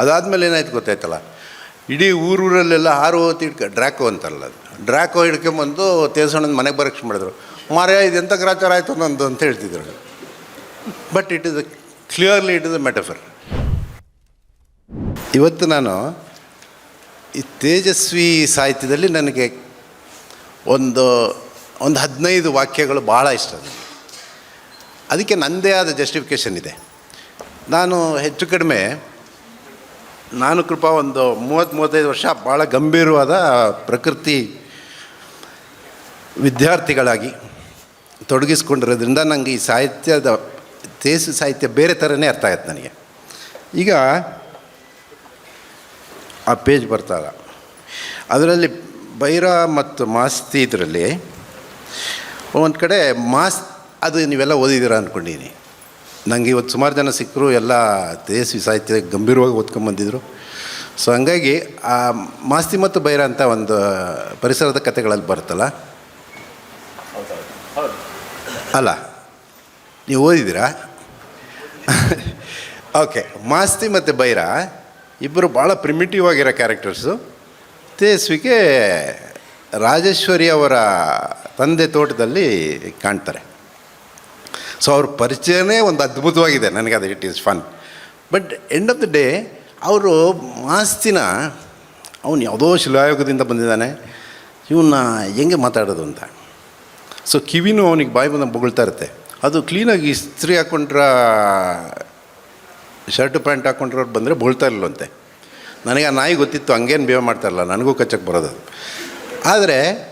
ಅದಾದಮೇಲೆ ಏನಾಯ್ತು ಗೊತ್ತಾಯ್ತಲ್ಲ? ಇಡೀ ಊರೂರಲ್ಲೆಲ್ಲ ಹಾರು ಹೊತ್ತು ಇಟ್ಕ ಡ್ರ್ಯಾಕೋ ಅಂತಲ್ಲ ಅದು. ಡ್ರ್ಯಾಕೋ ಹಿಡ್ಕೊಂಬಂದು ತೇಸಣ್ಣನ ಮನೆಗೆ ಬರಕ್ಷೆ ಮಾಡಿದ್ರು. ಮಾರ್ಯ ಇದು ಎಂಥ ಗ್ರಾಚಾರ ಆಯಿತು ನಂದು ಅಂತ ಹೇಳ್ತಿದ್ರು. But it is clearly it is a metaphor ಇವತ್ತು ನಾನು ಈ ತೇಜಸ್ವಿ ಸಾಹಿತ್ಯದಲ್ಲಿ ನನಗೆ ಒಂದು ಒಂದು ಹದಿನೈದು ವಾಕ್ಯಗಳು ಭಾಳ ಇಷ್ಟ. ಅದಕ್ಕೆ ನನ್ನದೇ ಆದ ಜಸ್ಟಿಫಿಕೇಷನ್ ಇದೆ. ನಾನು ಹೆಚ್ಚು ಕಡಿಮೆ ನಾನು ಕೃಪಾ ಒಂದು ಮೂವತ್ತು ಮೂವತ್ತೈದು ವರ್ಷ ಭಾಳ ಗಂಭೀರವಾದ ಪ್ರಕೃತಿ ವಿದ್ಯಾರ್ಥಿಗಳಾಗಿ ತೊಡಗಿಸ್ಕೊಂಡಿರೋದ್ರಿಂದ ನನಗೆ ಈ ಸಾಹಿತ್ಯದ ತೇಸು ಸಾಹಿತ್ಯ ಬೇರೆ ಥರನೇ ಅರ್ಥ ಆಯ್ತು ನನಗೆ. ಈಗ ಆ ಪೇಜ್ ಬರ್ತಾರ ಅದರಲ್ಲಿ ಬೈರ ಮತ್ತು ಮಾಸ್ತಿ ಇದರಲ್ಲಿ ಒಂದು ಕಡೆ ಮಾಸ್ ಅದು ನೀವೆಲ್ಲ ಓದಿದ್ದೀರಾ ಅಂದ್ಕೊಂಡಿದ್ದೀನಿ ನನಗೆ ಇವತ್ತು ಸುಮಾರು ಜನ ಸಿಕ್ಕರು, ಎಲ್ಲ ತೇಜಸ್ವಿ ಸಾಹಿತ್ಯ ಗಂಭೀರವಾಗಿ ಓದ್ಕೊಂಬಂದಿದ್ರು ಸೊ ಹಂಗಾಗಿ ಆ ಮಾಸ್ತಿ ಮತ್ತು ಬೈರ ಅಂತ ಒಂದು ಪರಿಸರದ ಕಥೆಗಳಲ್ಲಿ ಬರುತ್ತಲ್ಲ? ಅಲ್ಲ, ನೀವು ಓದಿದ್ದೀರಾ? ಓಕೆ ಮಾಸ್ತಿ ಮತ್ತು ಬೈರ ಇಬ್ಬರು ಭಾಳ ಪ್ರಿಮಿಟಿವ್ ಆಗಿರೋ ಕ್ಯಾರೆಕ್ಟರ್ಸು ತೇಜಸ್ವಿಗೆ ರಾಜೇಶ್ವರಿ ಅವರ ತಂದೆ ತೋಟದಲ್ಲಿ ಕಾಣ್ತಾರೆ. ಸೊ ಅವ್ರ ಪರಿಚಯನೇ ಒಂದು ಅದ್ಭುತವಾಗಿದೆ. ನನಗೆ ಅದು it is fun but end of the day ಅವರು ಮಾಸ್ತಿನ, ಅವನು ಯಾವುದೋ ಶಿಲಾಯೋಗದಿಂದ ಬಂದಿದ್ದಾನೆ. ಇವನ್ನ ಹೆಂಗೆ ಮಾತಾಡೋದು ಅಂತ. ಸೊ ಕಿವಿನೂ ಅವನಿಗೆ ಬಾಯಿ ಬಂದ ಬೊಗಳ್ತಾ ಇರುತ್ತೆ. ಅದು ಕ್ಲೀನಾಗಿ ಇಸ್ತ್ರಿ ಹಾಕ್ಕೊಂಡ್ರ ಶರ್ಟ್ ಪ್ಯಾಂಟ್ ಹಾಕ್ಕೊಂಡ್ರವ್ರು ಬಂದರೆ ಬೊಳ್ತಾ ನನಗೆ ಆ ನಾಯಿ ಗೊತ್ತಿತ್ತು, ಹಂಗೇನು ಬೇವ ಮಾಡ್ತಾರಲ್ಲ ನನಗೂ ಕಚ್ಚಕ್ಕೆ ಬರೋದು ಆದರೆ,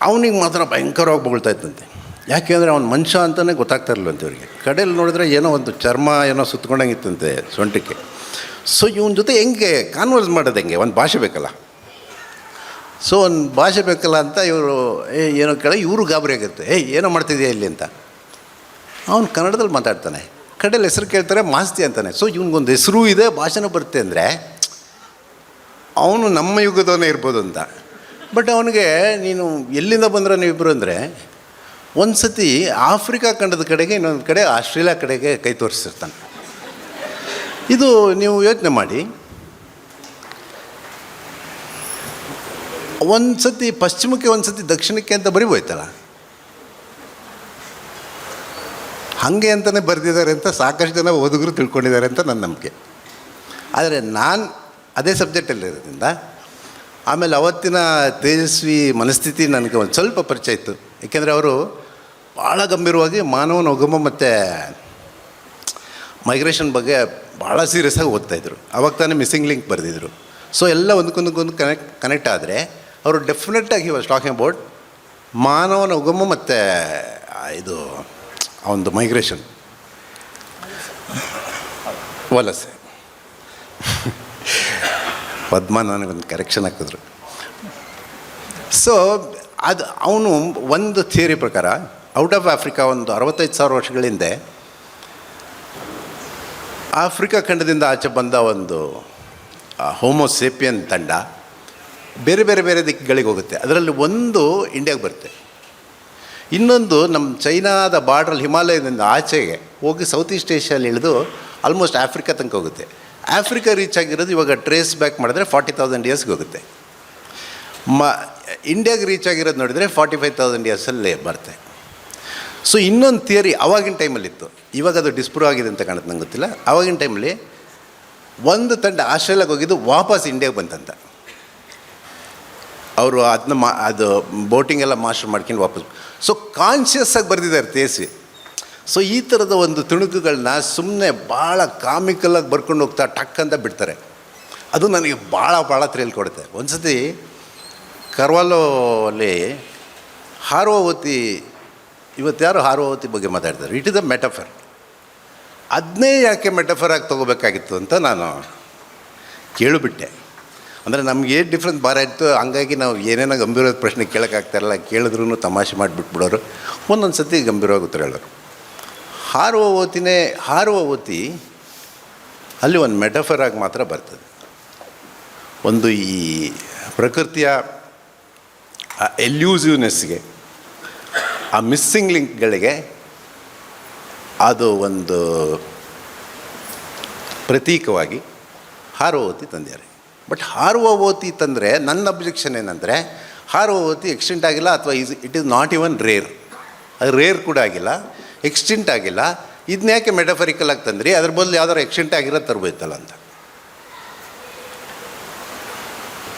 ಅವನಿಗೆ ಮಾತ್ರ ಭಯಂಕರವಾಗಿ ಬೊಗಳ್ತಾ ಇತ್ತಂತೆ. ಯಾಕೆಂದರೆ ಅವ್ನು ಮನುಷ್ಯ ಅಂತಲೇ ಗೊತ್ತಾಗ್ತಾ ಇರಲಿಲ್ಲ ಇವರಿಗೆ. ಕಡೆಯಲ್ಲಿ ನೋಡಿದ್ರೆ ಏನೋ ಒಂದು ಚರ್ಮ ಏನೋ ಸುತ್ಕೊಂಡಂಗಿತ್ತಂತೆ ಸೊಂಟಕ್ಕೆ. ಸೊ ಇವನ ಜೊತೆ ಹೆಂಗೆ ಕಾನ್ವರ್ಸ್ ಮಾಡೋದು ಹೆಂಗೆ? ಒಂದು ಭಾಷೆ ಬೇಕಲ್ಲ. ಸೊ ಒಂದು ಭಾಷೆ ಬೇಕಲ್ಲ ಅಂತ ಇವರು ಏನೋ ಕೇಳ, ಇವರು ಗಾಬರಿ ಆಗುತ್ತೆ ಏಯ್ ಏನೋ ಮಾಡ್ತಿದ್ಯಾ ಇಲ್ಲಿ ಅಂತ. ಅವನು ಕನ್ನಡದಲ್ಲಿ ಮಾತಾಡ್ತಾನೆ. ಕಡೆಯಲ್ಲಿ ಹೆಸರು ಕೇಳ್ತಾರೆ ಮಾಸ್ತಿ ಅಂತಾನೆ. ಸೊ ಇವನಿಗೊಂದು ಹೆಸರು ಇದೆ, ಭಾಷೆನೂ ಬರುತ್ತೆ ಅಂದರೆ ಅವನು ನಮ್ಮ ಯುಗದವನೇ ಇರ್ಬೋದು ಅಂತ. ಬಟ್ ಅವನಿಗೆ ನೀನು ಎಲ್ಲಿಂದ ಬಂದ್ರೆ ನೀವಿಬ್ಬರು ಅಂದರೆ ಒಂದು ಸತಿ ಆಫ್ರಿಕಾ ಖಂಡದ ಕಡೆಗೆ, ಇನ್ನೊಂದು ಕಡೆ ಆಸ್ಟ್ರೇಲಿಯಾ ಕಡೆಗೆ ಕೈ ತೋರಿಸಿರ್ತಾನೆ. ಇದು ನೀವು ಯೋಚನೆ ಮಾಡಿ. ಒಂದು ಸತಿ ಪಶ್ಚಿಮಕ್ಕೆ ಒಂದು ಸತಿ ದಕ್ಷಿಣಕ್ಕೆ ಅಂತ ಬರಿಬೋಯ್ತಲ್ಲ? ಹಾಗೆ ಅಂತಲೇ ಬರೆದಿದ್ದಾರೆ ಅಂತ ಸಾಕಷ್ಟು ಜನ ಓದುಗರು ತಿಳ್ಕೊಂಡಿದ್ದಾರೆ ಅಂತ ನನ್ನ ನಂಬಿಕೆ. ಆದರೆ ನಾನು ಅದೇ ಸಬ್ಜೆಕ್ಟಲ್ಲಿರೋದ್ರಿಂದ ಆಮೇಲೆ ಅವತ್ತಿನ ತೇಜಸ್ವಿ ಮನಸ್ಥಿತಿ ನನಗೆ ಒಂದು ಸ್ವಲ್ಪ ಪರಿಚಯ ಇತ್ತು. ಏಕೆಂದರೆ ಅವರು ಭಾಳ ಗಂಭೀರವಾಗಿ ಮಾನವನ ಉಗಮ ಮತ್ತು ಮೈಗ್ರೇಷನ್ ಬಗ್ಗೆ ಭಾಳ ಸೀರಿಯಸ್ಸಾಗಿ ಓದ್ತಾಯಿದ್ರು ಅವಾಗ ತಾನೇ ಮಿಸ್ಸಿಂಗ್ ಲಿಂಕ್ ಬರೆದಿದ್ರು. ಸೊ ಎಲ್ಲ ಒಂದಕ್ಕೊಂದಕ್ಕೊಂದು ಕನೆಕ್ಟ್ ಕನೆಕ್ಟ್ ಆದರೆ ಅವರು ಡೆಫಿನೆಟ್ಟಾಗಿ ವಾಸ್ ಟಾಕಿಂಗ್ ಅಬೌಟ್ ಮಾನವನ ಉಗಮ ಮತ್ತು ಇದು ಒಂದು ಮೈಗ್ರೇಷನ್ ವಲಸೆ. ಪದ್ಮ ನನಗೊಂದು ಕರೆಕ್ಷನ್ ಹಾಕಿದ್ರು. ಸೊ ಅದು, ಅವನು ಒಂದು ಥಿಯರಿ ಪ್ರಕಾರ ಔಟ್ ಆಫ್ ಆಫ್ರಿಕಾ ಒಂದು ಅರವತ್ತೈದು ಸಾವಿರ ವರ್ಷಗಳ ಹಿಂದೆ ಆಫ್ರಿಕಾ ಖಂಡದಿಂದ ಆಚೆ ಬಂದ ಒಂದು ಹೋಮೋಸೇಪಿಯನ್ ತಂಡ ಬೇರೆ ಬೇರೆ ಬೇರೆ ದಿಕ್ಕುಗಳಿಗೆ ಹೋಗುತ್ತೆ. ಅದರಲ್ಲಿ ಒಂದು ಇಂಡಿಯಾಗೆ ಬರುತ್ತೆ. ಇನ್ನೊಂದು ನಮ್ಮ ಚೈನಾದ ಬಾರ್ಡ್ರಲ್ಲಿ ಹಿಮಾಲಯದಿಂದ ಆಚೆಗೆ ಹೋಗಿ ಸೌತ್ ಈಸ್ಟ್ ಏಷ್ಯಲ್ಲಿ ಇಳಿದು ಆಲ್ಮೋಸ್ಟ್ ಆಫ್ರಿಕಾ ತನಕ ಹೋಗುತ್ತೆ. ಆಫ್ರಿಕಾ ರೀಚ್ ಆಗಿರೋದು ಇವಾಗ ಟ್ರೇಸ್ ಬ್ಯಾಕ್ ಮಾಡಿದ್ರೆ ಫಾರ್ಟಿ ತೌಸಂಡ್ ಇಯರ್ಸ್ಗೆ ಹೋಗುತ್ತೆ. ಮ, ಇಂಡಿಯಾಗೆ ರೀಚ್ ಆಗಿರೋದು ನೋಡಿದರೆ ಫಾರ್ಟಿ ಫೈವ್ ತೌಸಂಡ್ ಇಯರ್ಸಲ್ಲಿ ಬರುತ್ತೆ. ಸೊ ಇನ್ನೊಂದು ಥಿಯರಿ ಅವಾಗಿನ ಟೈಮಲ್ಲಿತ್ತು ಇವಾಗ ಅದು ಡಿಸ್ಪ್ರೂವ್ ಆಗಿದೆ ಅಂತ ಕಾಣುತ್ತೆ ನಂಗೆ ಗೊತ್ತಿಲ್ಲ. ಅವಾಗಿನ ಟೈಮಲ್ಲಿ ಒಂದು ತಂಡ ಆಸ್ಟ್ರೇಲಿಯಾಗೆ ಹೋಗಿದ್ದು ವಾಪಸ್ ಇಂಡಿಯಾಗೆ ಬಂತಂತ. ಅವರು ಅದನ್ನ ಮಾ, ಅದು ಬೋಟಿಂಗ್ ಎಲ್ಲ ಮಾಸ್ಟರ್ ಮಾಡ್ಕೊಂಡು ವಾಪಸ್ ಸೊ ಕಾನ್ಷಿಯಸ್ ಆಗಿ ಬರೆದಿದ್ದಾರೆ ತೇಸಿ ಸೊ ಈ ಥರದ ಒಂದು ತುಣುಕುಗಳನ್ನ ಸುಮ್ಮನೆ ಭಾಳ ಕಾಮಿಕಲಾಗಿ ಬರ್ಕೊಂಡು ಹೋಗ್ತಾ ಟಕ್ ಅಂತ ಬಿಡ್ತಾರೆ. ಅದು ನನಗೆ ಭಾಳ ಭಾಳ ಥ್ರಿಲ್ ಕೊಡುತ್ತೆ. ಒಂದು ಸತಿ ಕರ್ವಾಲೋ ಅಲ್ಲಿ ಹಾರುವವತಿ ಇವತ್ತು ಯಾರು ಹಾರುವವತಿ ಬಗ್ಗೆ ಮಾತಾಡ್ತಾರೆ? ಇಟ್ ಇಸ್ ಅ ಮೆಟಫರ್ ಅದನ್ನೇ ಯಾಕೆ ಮೆಟಫರ್ ಆಗಿ ತೊಗೋಬೇಕಾಗಿತ್ತು ಅಂತ ನಾನು ಕೇಳಿಬಿಟ್ಟೆ. ಅಂದರೆ ನಮ್ಗೆ ಏನು ಡಿಫ್ರೆನ್ಸ್ ಭಾರ ಇತ್ತು? ಹಂಗಾಗಿ ನಾವು ಏನೇನೋ ಗಂಭೀರವಾದ ಪ್ರಶ್ನೆ ಕೇಳೋಕ್ಕಾಗ್ತಾಯಿರಲ್ಲ ಕೇಳಿದ್ರೂ ತಮಾಷೆ ಮಾಡಿಬಿಟ್ಬಿಡೋರು. ಒಂದೊಂದು ಸತಿ ಗಂಭೀರವಾಗಿ ಉತ್ತರ ಹೇಳೋರು ಹಾರುವ ಓತಿನೇ ಹಾರುವ ಓತಿ ಅಲ್ಲಿ ಒಂದು ಮೆಟಫರಾಗಿ ಮಾತ್ರ ಬರ್ತದೆ. ಒಂದು ಈ ಪ್ರಕೃತಿಯ ಎಲ್ಯೂಸಿವ್ನೆಸ್ಗೆ ಆ ಮಿಸ್ಸಿಂಗ್ ಲಿಂಕ್ಗಳಿಗೆ ಅದು ಒಂದು ಪ್ರತೀಕವಾಗಿ ಹಾರುವ ಓತಿ ತಂದಿದ್ದಾರೆ. ಬಟ್ ಹಾರುವ ಓತಿ ತಂದರೆ ನನ್ನ ಅಬ್ಜೆಕ್ಷನ್ ಏನಂದರೆ, ಹಾರುವ ಓತಿ ಎಕ್ಸ್ಟೆಂಟ್ ಆಗಿಲ್ಲ ಅಥವಾ is it is not even rare ಅದು ರೇರ್ ಕೂಡ ಆಗಿಲ್ಲ ಎಕ್ಸ್ಟೆಂಟ್ ಆಗಿಲ್ಲ. ಇದನ್ನ ಯಾಕೆ ಮೆಟಫರಿಕಲ್ ಆಗಿ ತಂದ್ರಿ? ಅದ್ರ ಬದಲು ಯಾವ್ದಾರು ಎಕ್ಸ್ಟೆಂಟ್ ಆಗಿರೋ ತರಬೇತಲ್ಲ ಅಂತ.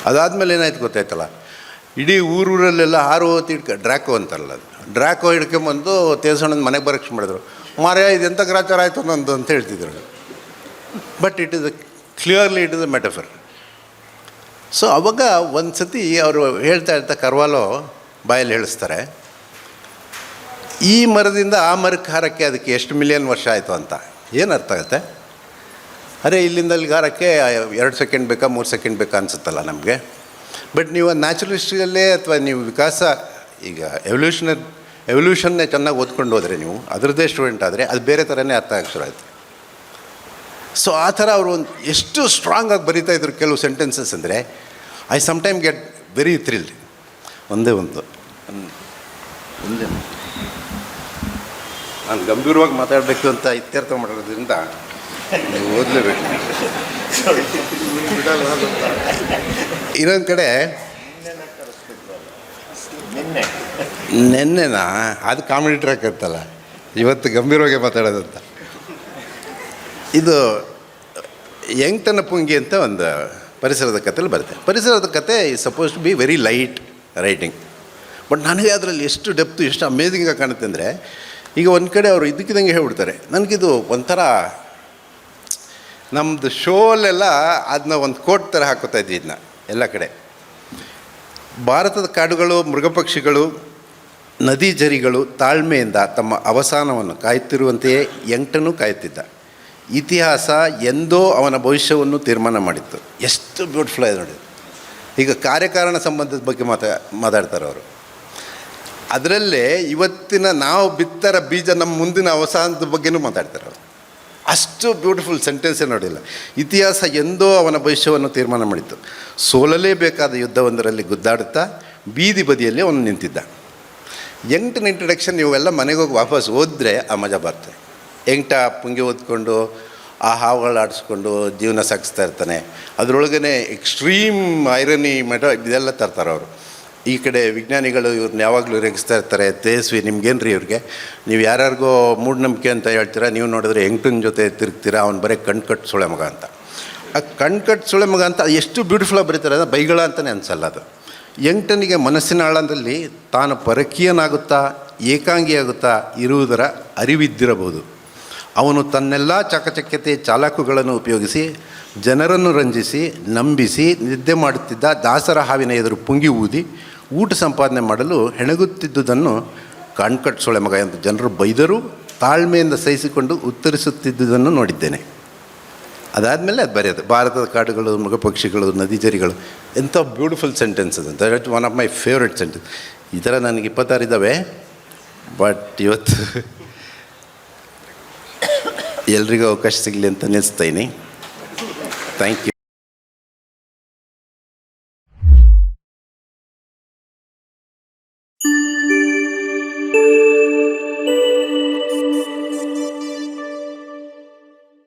ಅದಾದಮೇಲೆ ಏನಾಯ್ತು ಗೊತ್ತಾಯ್ತಲ್ಲ? ಇಡೀ ಊರೂರಲ್ಲೆಲ್ಲ ಆರು ಹೊತ್ತು ಡ್ರ್ಯಾಕೋ ಅಂತಾರಲ್ಲ ಅದು. ಡ್ರ್ಯಾಕೋ ಹಿಡ್ಕೊಂಬಂದು ತೇಸಣ್ಣನ ಮನೆಗೆ ಬರಕ್ಷೆ ಮಾಡಿದ್ರು. ಮಾರ್ಯ ಎಂಥ ಗ್ರಾಚಾರ ಆಯಿತು ನಂದು ಅಂತ ಹೇಳ್ತಿದ್ರು. But it is clearly it is a metaphor so ಅವಾಗ ಒಂದು ಸತಿ ಅವರು ಹೇಳ್ತಾ ಇರ್ತಾ ಕರ್ವಾಲೋ ಬಾಯಲ್ಲಿ ಹೇಳಿಸ್ತಾರೆ, ಈ ಮರದಿಂದ ಆ ಮರಕ್ಕೆ ಹಾರಕ್ಕೆ ಅದಕ್ಕೆ ಎಷ್ಟು ಮಿಲಿಯನ್ ವರ್ಷ ಆಯಿತು ಅಂತ? ಏನು ಅರ್ಥ ಆಗುತ್ತೆ? ಅರೆ, ಇಲ್ಲಿಂದ ಅಲ್ಲಿಗೆ ಹಾರಕ್ಕೆ ಎರಡು ಸೆಕೆಂಡ್ ಬೇಕಾ, ಮೂರು ಸೆಕೆಂಡ್ ಬೇಕಾ ಅನಿಸುತ್ತಲ್ಲ ನಮಗೆ? ಬಟ್ ನೀವು ನ್ಯಾಚುರಲಿಸ್ಟಿಯಲ್ಲೇ ಅಥವಾ ನೀವು ವಿಕಾಸ, ಈಗ ಎವಲ್ಯೂಷನ್ ಎವಲ್ಯೂಷನ್ನೇ ಚೆನ್ನಾಗಿ ಓದ್ಕೊಂಡು ಹೋದರೆ ನೀವು, ಅದರದ್ದೇ ಸ್ಟೂಡೆಂಟ್ ಆದರೆ ಅದು ಬೇರೆ ಥರನೇ ಅರ್ಥ ಆಗಿ ಶುರು ಆಯಿತು. ಸೊ ಆ ಥರ ಅವರು ಒಂದು ಎಷ್ಟು ಸ್ಟ್ರಾಂಗಾಗಿ ಬರೀತಾ ಇದ್ರು ಕೆಲವು ಸೆಂಟೆನ್ಸಸ್ ಅಂದರೆ I sometime get very thrill ಒಂದೇ ಒಂದು. ಒಂದೇ ನಾನು ಗಂಭೀರವಾಗಿ ಮಾತಾಡಬೇಕು ಅಂತ ಇತ್ಯರ್ಥ ಮಾಡೋದ್ರಿಂದ ನೀವು ಓದಲೇಬೇಕು. ಇನ್ನೊಂದು ಕಡೆ ನೆನ್ನೆನಾ? ಅದು ಕಾಮಿಡಿ ಟ್ರ್ಯಾಕ್ ಇರ್ತಲ್ಲ ಇವತ್ತು ಗಂಭೀರವಾಗಿ ಮಾತಾಡೋದಂತ. ಇದು ಯಂಗ್ತನ ಪುಂಗಿ ಅಂತ ಒಂದು ಪರಿಸರದ ಕಥೆಲಿ ಬರುತ್ತೆ. ಪರಿಸರದ ಕತೆ ಈ suppose to be very light writing but ನನಗೆ ಅದರಲ್ಲಿ ಎಷ್ಟು ಡೆಪ್ತು ಎಷ್ಟು ಅಮೇಝಿಂಗಾಗಿ ಕಾಣುತ್ತೆ ಅಂದರೆ, ಈಗ ಒಂದು ಕಡೆ ಅವರು ಇದಕ್ಕಿದಂಗೆ ಹೇಳ್ಬಿಡ್ತಾರೆ. ನನಗಿದು ಒಂಥರ ನಮ್ಮದು ಶೋಲೆಲ್ಲ ಅದನ್ನ ಒಂದು ಕೋಟ್ ಥರ ಹಾಕೋತಾ ಇದ್ವಿ ಎಲ್ಲ ಕಡೆ. ಭಾರತದ ಕಾಡುಗಳು ಮೃಗಪಕ್ಷಿಗಳು ನದಿ ಜರಿಗಳು ತಾಳ್ಮೆಯಿಂದ ತಮ್ಮ ಅವಸಾನವನ್ನು ಕಾಯುತ್ತಿರುವಂತೆಯೇ ಎಂಟನೂ ಕಾಯುತ್ತಿದ್ದ. ಇತಿಹಾಸ ಎಂದೋ ಅವನ ಭವಿಷ್ಯವನ್ನು ತೀರ್ಮಾನ ಮಾಡಿತ್ತು. ಎಷ್ಟು ಬ್ಯೂಟಿಫುಲ್ ಆಗಿದೆ ನೋಡಿ. ಈಗ ಕಾರ್ಯಕಾರಣ ಸಂಬಂಧದ ಬಗ್ಗೆ ಮಾತಾ, ಮಾತಾಡ್ತಾರೆ ಅವರು. ಅದರಲ್ಲೇ ಇವತ್ತಿನ ನಾವು ಬಿತ್ತರ ಬೀಜ ನಮ್ಮ ಮುಂದಿನ ಅವಸಾನದ ಬಗ್ಗೆನೂ ಮಾತಾಡ್ತಾರೆ ಅವರು. ಅಷ್ಟು ಬ್ಯೂಟಿಫುಲ್ ಸೆಂಟೆನ್ಸೇ ನೋಡಿಲ್ಲ. ಇತಿಹಾಸ ಎಂದೋ ಅವನ ಭವಿಷ್ಯವನ್ನು ತೀರ್ಮಾನ ಮಾಡಿತ್ತು. ಸೋಲಲೇಬೇಕಾದ ಯುದ್ಧವೊಂದರಲ್ಲಿ ಗುದ್ದಾಡುತ್ತಾ ಬೀದಿ ಬದಿಯಲ್ಲಿ ಅವನು ನಿಂತಿದ್ದ. ಎಂಟನ ಇಂಟ್ರಡಕ್ಷನ್ ಇವೆಲ್ಲ ಮನೆಗೆ ಹೋಗಿ ವಾಪಸ್ ಓದಿದ್ರೆ ಆ ಮಜಾ ಬರ್ತದೆ ಎಂಟ ಪುಂಗಿ ಓದ್ಕೊಂಡು, ಆ ಹಾವುಗಳು ಆಡಿಸ್ಕೊಂಡು ಜೀವನ ಸಾಗಿಸ್ತಾ ಇರ್ತಾನೆ. ಅದರೊಳಗೇ ಎಕ್ಸ್ಟ್ರೀಮ್ ಐರನಿ ಮೆಟ ಇದೆಲ್ಲ ತರ್ತಾರೆ ಅವರು. ಈ ಕಡೆ ವಿಜ್ಞಾನಿಗಳು ಇವ್ರನ್ನ ಯಾವಾಗಲೂ ರೇಗಿಸ್ತಾ ಇರ್ತಾರೆ. ತೇಜಸ್ವಿ ನಿಮ್ಗೇನು ರೀ ಇವ್ರಿಗೆ? ನೀವು ಯಾರ್ಯಾರಿಗೋ ಮೂಢನಂಬಿಕೆ ಅಂತ ಹೇಳ್ತೀರಾ? ನೀವು ನೋಡಿದ್ರೆ ಹೆಂಗ್ಟನ್ ಜೊತೆ ತಿರುಗ್ತೀರಾ? ಅವ್ನು ಬರೀ ಕಣ್ ಕಟ್ ಸುಳೆ ಮಗ ಅಂತ. ಆ ಕಣ್ ಕಟ್ ಸುಳೆ ಮಗ ಅಂತ ಎಷ್ಟು ಬ್ಯೂಟಿಫುಲ್ಲಾಗಿ ಬರೀತಾರೆ ಅಂದರೆ ಬೈಗಳ ಅಂತಲೇ ಅನಿಸಲ್ಲ ಅದು. ಎಂಟನಿಗೆ ಮನಸ್ಸಿನ ಆಳದಲ್ಲಿ ತಾನು ಪರಕೀಯನಾಗುತ್ತಾ ಏಕಾಂಗಿಯಾಗುತ್ತಾ ಇರುವುದರ ಅರಿವಿದ್ದಿರಬಹುದು. ಅವನು ತನ್ನೆಲ್ಲ ಚಕಚಕ್ಯತೆ ಚಾಲಕುಗಳನ್ನು ಉಪಯೋಗಿಸಿ, ಜನರನ್ನು ರಂಜಿಸಿ, ನಂಬಿಸಿ, ನಿದ್ದೆ ಮಾಡುತ್ತಿದ್ದ ದಾಸರ ಹಾವಿನ ಎದುರು ಪುಂಗಿ ಊದಿ ಊಟ ಸಂಪಾದನೆ ಮಾಡಲು ಹೆಣಗುತ್ತಿದ್ದುದನ್ನು ಕಣ್ಕಟ್ ಸೊಳೆ ಮಗ ಎಂದು ಜನರು ಬೈದರೂ ತಾಳ್ಮೆಯಿಂದ ಸಹಿಸಿಕೊಂಡು ಉತ್ತರಿಸುತ್ತಿದ್ದುದನ್ನು ನೋಡಿದ್ದೇನೆ. ಅದಾದಮೇಲೆ ಅದು ಬರೆಯೋದು. ಭಾರತದ ಕಾಡುಗಳು, ಮೃಗಪಕ್ಷಿಗಳು, ನದಿ ಜರಿಗಳು, ಎಂಥ ಬ್ಯೂಟಿಫುಲ್ ಸೆಂಟೆನ್ಸ್ ಅದು that one of my favourite sentence ಈ ಥರ ನನಗೆ ಇಪ್ಪತ್ತಾರು ಇದ್ದಾವೆ. ಬಟ್ ಇವತ್ತು ಎಲ್ರಿಗೂ ಅವಕಾಶ ಸಿಗಲಿ ಅಂತ ನಿಲ್ಲಿಸ್ತೀನಿ ಥ್ಯಾಂಕ್ ಯು